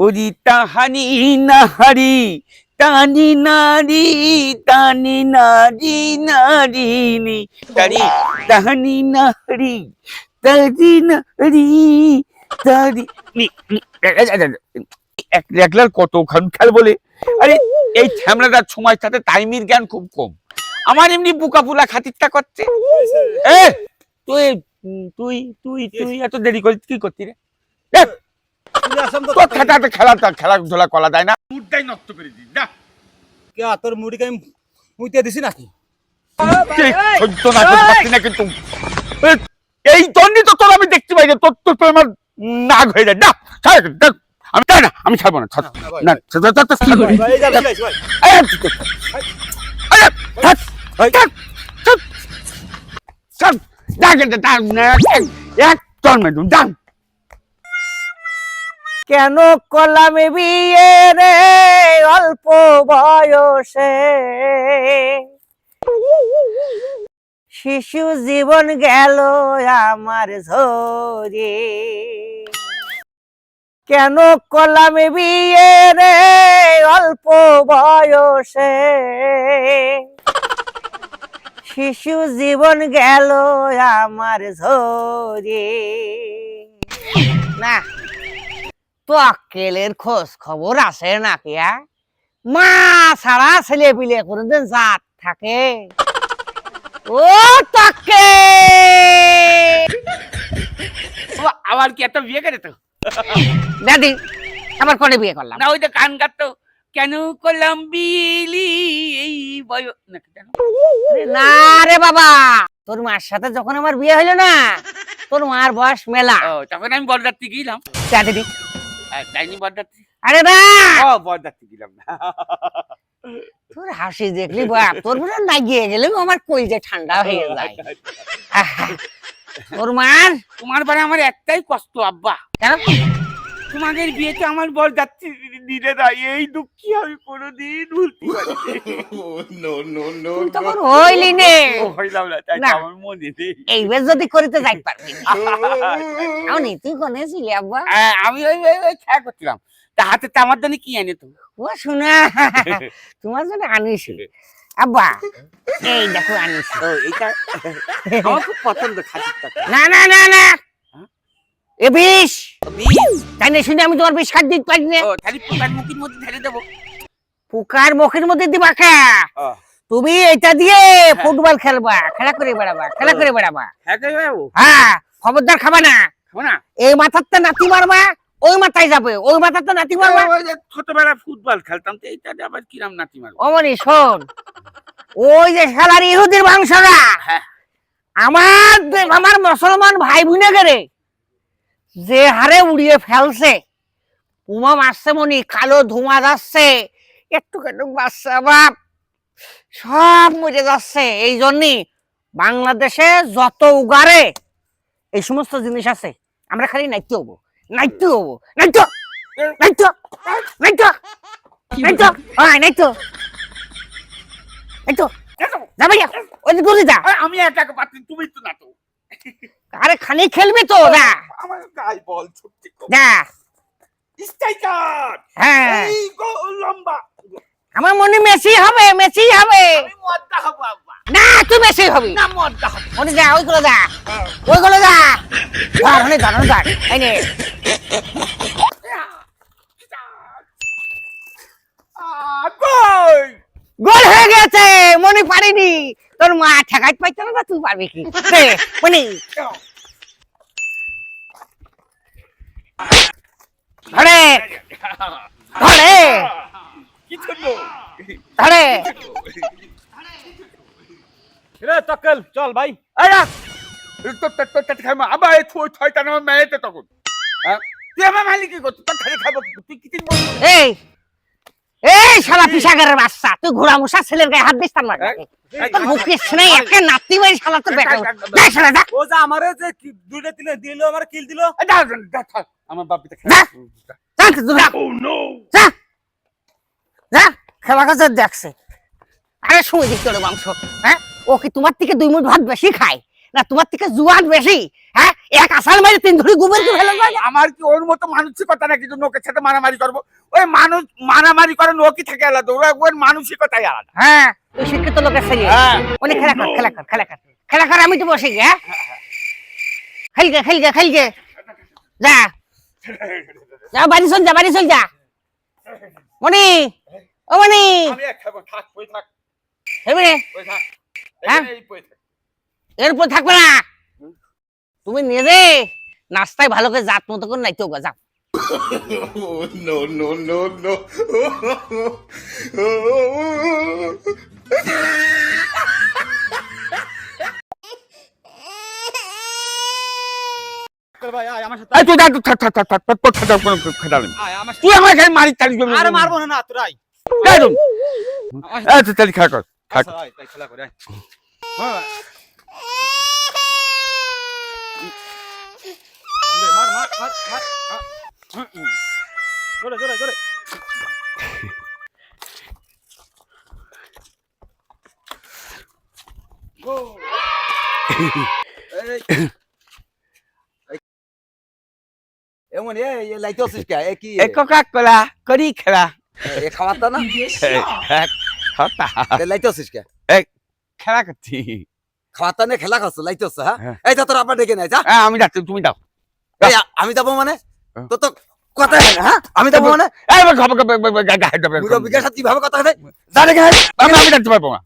ওরি তাহানি নাহারি টানি নারী টানি নারী নারী তারি, তাহানি নাহারি, তারি নারী তারি নি নি। এক একলার কতক্ষণ খেল বলে। আরে, এই ঝামলাটার সময় সাথে টাইমের জ্ঞান খুব কম। আমার এমনি বুকা ফুলা খাতিরটা করছে। এ, তুই তুই তুই তুই এত দেরি করে কি করতি রে? তো খেলাটা খেলাধুলা করা যায় না। মুডটাই নষ্ট করে দিস না। কে তোর মুড়িকে আমি মুইতে দিছি নাকি? সহ্য না করতে পারছি না কিন্তু। এই জন্যই তো তোর আমি দেখতে পাই যে তোর তোর তোর আমার নাগ হয়ে যায়। না আমি ছাড় না আমি ছাড়বো না ছাড়। না এক ডাক কেন কলামে বিয়ে রে? অল্প বয়সে। শিশু জীবন গেল আমার ঝরে কেন কলামে বিয়ে রে? অল্প বয়সে। শিশু জীবন গেল আমার ঝরে না। তো আক্কেলের খোঁজ খবর আছে নাকি আ? মা সারা ছেলে পিলে কোনদিন জাত থাকে। ও তাকে! আবার কি একটা বিয়ে করে তো? দাদি আবার কোনে বিয়ে করলাম? না ওই তো কান গাতো। কেন করলাম বিলি এই বয় না রে বাবা তোর মার সাথে যখন আমার বিয়ে হলো না তোর মার বয়স মেলা। তখন আমি বরযাত্রী গেলাম। যা দিদি। বরযাত্রী? আরে না ও বরযাত্রী গেলাম না। তোর হাসি দেখলি বাপ তোর পুরো নাগিয়ে আমার আমার যে ঠান্ডা হয়ে যায়। তোর মার? তোমার বারে আমার একটাই কষ্ট আব্বা। কেন? তোমাদের বিয়েতে আমার বর যাচ্ছে দিলে না এই দুঃখী আমি কোনোদিন ভুলতে পারি তখন হইলি নে হইলাম না তাই তো। আমার মনে নেই। এইবার যদি করিতে যাই পারবি না। আউনি তুই কোনে ছিলি আব্বা? আমি ওই ওই ওই খেয়া করছিলাম। তা হাতে তামার জন্য কি এনে তুমি? ও শোনা। তোমার জন্য আনিছি আব্বা এই দেখো আনিছি ও এটা আমার খুব পছন্দ খাতিরটা না না না না? এ বিষ? বিষ তাই না শুনে আমি তোমার বিষ খাট দিতে পারি না? ও তাহলে পোকার মুখের মধ্যে ঢেলে দেবো। পোকার মুখের মধ্যে দিবা খা। তুমি এটা দিয়ে ফুটবল খেলবা। খেলা করে বেড়াবা খেলা করে বেড়াবা। হ্যাঁ হ্যাঁ খবরদার খাবা না। খাব না? এই মাথারটা নাতি মারবা ওই মাথায় যাবে। ওই মাথারটা নাতি মারবা। ছোটবেলায় ফুটবল খেলতাম তো এইটাতে আবার কিরাম নাতি মারবো? অমনি শোন ওই যে শালার ইহুদির মাংসরা হ্যাঁ। আমার আমার মুসলমান ভাই বোনেগেরে যে হারে উড়িয়ে ফেলছে। উমা মারছে মনি কালো ধোঁয়া যাচ্ছে একটু একটু বাচ্চা বাপ সব মরে যাচ্ছে। এই জন্যই বাংলাদেশে যত উগারে এই সমস্ত জিনিস আছে আমরা খালি নাইতে হব নাইতে হব নাইতো নাইতো নাইতো নাইতো হয় নাইতো নাইতো যাবে ওই দূরে যা। আমি একাকে পাচ্ছি তুমি তো না তো। আরে খানি খেলবি তো যা। বল স্ট্রাইকার! হ্যাঁ। এই গো লম্বা। আমার মনে মেসি হবে মেসি হবে। আমি মদ্দা হব আব্বা। না তুই মেসি হবি। না মদ্দা হব। যা ওইগুলো যা। ওইগুলো যা। ধর ওনে ধর ওনে ধর। এই নে। গোল! হয়ে গেছে মনে পারিনি তোর মা ঠেকাইতে পাইতো না তুই পারবি কি? মনি। ধরে। ধরে। কি করব ধরে। রে তক্কেল চল ভাই। আরে তো তো তো তো খাইমা আবার এই থই থই আমার মেয়েতে তখন। হ্যাঁ? তুই আমার মালিক কি করছিস? তোর খালি খাব। তুই কি তিন এই। এই শালা পিসাগারের বাচ্চা তুই ঘোড়া মুসা ছেলের গায়ে হাত দিস তার মার তোর মুখের শুনে একে নাতি বাড়ি শালা তো বেটা। যা শালা যা। ও যে আমারে যে কি- দুইটা দিল দিলো আমার কিল দিলো। যা যা আমার বাপ পিতা নো খেলা কাছে দেখছে। আরে সময় দিক তোর মাংস হ্যাঁ? ও কি তোমার থেকে দুই মুঠ ভাত বেশি খায়? না তোমার থেকে জুয়ান বেশি হ্যাঁ? এক আসাল মারি তিন ধরে গোবর কি ফেলে আমার কি ওর মতো মানসিকতা নাকি সাথে মারামারি করব? ওই মানুষ মারামারি করে লোকই থাকে আলাদা? ওরা ওর মানসিকতাই আলাদা। হ্যাঁ তুই শিক্ষিত লোকের ছেলে। হ্যাঁ। অনেক খেলা কর খেলা কর খেলা কর। খেলা কর আমি তো বসে গে হ্যাঁ। খেলগে খেলগে খেলগে। যা। যা বাড়ি চল যা বাড়ি চল যা। মনি ও মনি আমি এক খাব থাক পই রে পই থাক। হ্যাঁ? এরপর থাকবে না। তুমি নিজে নাস্তায় ভালো করে জাত মতো করে নাইতে যাও। No, no, no, no. ভাই আয় আমার সাথে। তুই থাক থাক থাক থাক থাক আয় তুই আমার মারি তালি আরে মারবো না তোর আয়। তুই তালি খেলা কর থাক। আচ্ছা, আয়, তাই খেলা করে আয়। মার মার মার মার। আ, হুম, হুম। জোরে জোরে জোরে গো। এই, এমন এ এ লাইতে আছিস কে এ কি এ কোকা কোলা করি খেলা এ খাওয়াতা না হ্যাঁ হতা লাইতে আছিস কে খেলা করছি খাওয়াতা নে খেলা খাচ্ছ লাইতে হচ্ছে হ্যাঁ। এই তো তোর আব্বা ডেকে নাই যা হ্যাঁ আমি যাচ্ছি তুমি যাও আমি যাব মানে। তো তো কথা হয় আমি যাব মানে এই খবর কীভাবে কথা হয় যা দেখে আমি আমি যাচ্ছি পারব না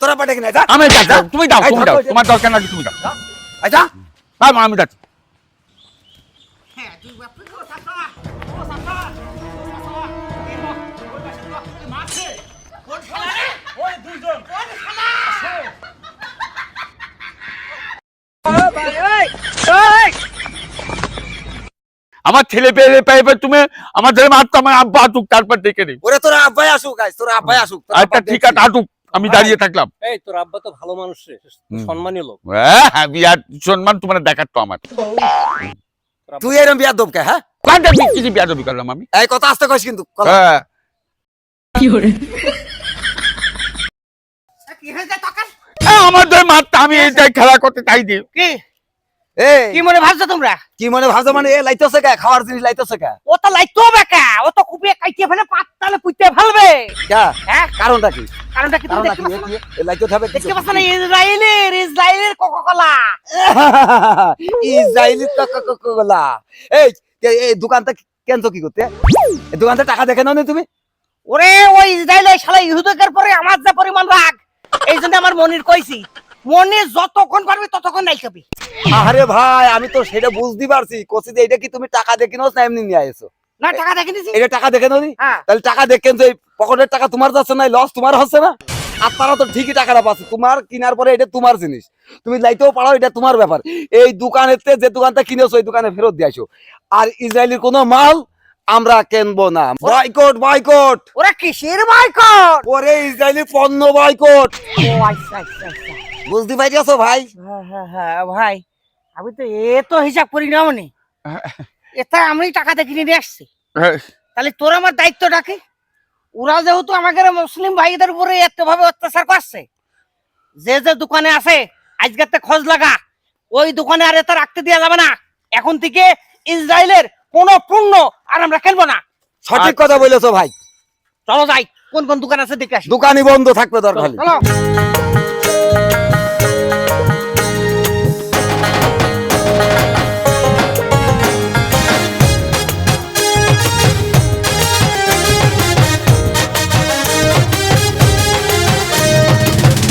তোর আব্বা ডেকে নাই যা আমি যাচ্ছি তুমি যাও তুমি এই- তোমার দরকার নাকি তুমি যাও এই যা হ্যাঁ ওই দুইজন আমার ছেলে পেয়ে পাইবে তুমি আমার ছেলে মারতো আমার আব্বা আটুক তারপর দেখে নিই। ওরে তোর আব্বাই আসুক তোর আব্বাই আসুক তোর আচ্ছা ঠিক আছে আটুক আমি দাঁড়িয়ে থাকলাম। এই তোর আব্বা তো ভালো মানুষ। সম্মানীয় লোক। হ্যাঁ হ্যাঁ বিয়ার সম্মান তোমার দেখার তো আমার। তুই এরম বিয়া দবকে হ্যাঁ? কোনটা কি বিয়া দাবি করলাম আমি? এই কথা আস্তে কইস কিন্তু হ্যাঁ। কি হয়েছে তখন হ্যাঁ, আমার ধরে মারতে আমি এইটাই খেলা করতে চাই দিই। কি? কি মনে ভাবছ তোমরা? কি মনে ভাবছ মানে এ লাইতেছে কে? খাওয়ার জিনিস লাইতেছে কে? ও তো লাইতো বেকা ও তো কুপিয়ে কাইতে ফেলে পাতালে পুইতে ফেলবে। হ্যাঁ। কারণটা কি? কারণটা কি তুমি দেখতে পাচ্ছ এ না? কি? এ লাইতে হবে দেখতে পাচ্ছ না? ইসরায়েলের ইসরায়েলের কোকাকোলা। ইসরায়েলি কোলা এই এই দোকানটা কেনছো কি করতে? এই দোকানটা টাকা দেখে নাও নি তুমি? ওরে ওই ইসরায়েলের শালা ইহুদিকের পরে আমার যা পরিমাণ রাগ এই জন্য আমার মনির কইছি। মনির যতক্ষণ পারবি ততক্ষণ নাই খাবি। আরে ভাই আমি তো সেটা বুঝতে পারছি। কষি যে এটা কি তুমি টাকা দেখে নাও না এমনি নিয়ে আইছো? না টাকা দেখে দিছি এটা টাকা দেখে নি? হ্যাঁ। তাহলে টাকা দেখেন যে এই পকেটের টাকা তোমার যাচ্ছে না লস তোমার হচ্ছে না? আর তারা তো ঠিকই টাকাটা পাচ্ছে। তোমার কেনার পরে এটা তোমার জিনিস। তুমি লাইতেও পারো এটা তোমার ব্যাপার। এই দোকানেতে যে দোকানটা কিনেছো ওই দোকানে ফেরত দিয়ে আসো আর ইসরায়েলের কোনো মাল আমরা কিনবো না। Boycott boycott. ওরা কিসের মাইকট ওরে ইসরায়েলি পণ্য বয়কট। ও আচ্ছা আচ্ছা আচ্ছা। বুঝতে পারছ ভাই? হ্যাঁ হ্যাঁ হ্যাঁ ভাই আমি তো এ তো হিসাব করি না মনে। এটা আমি টাকাতে কিনে নিয়ে আসছি। তাহলে তোর আমার দায়িত্ব ডাকে ওরা যেহেতু আমাকে মুসলিম ভাইদের উপরে এত ভাবে অত্যাচার করছে যে যে দোকানে আছে আজকে খোঁজ লাগা ওই দোকানে আর এটা রাখতে দেওয়া যাবে না। এখন থেকে ইসরায়েলের কোন পণ্য আর আমরা খেলব না। সঠিক কথা বলেছ ভাই। চলো যাই কোন কোন দোকান আছে দেখে আসি। দোকানই বন্ধ থাকবে দরকার। চলো।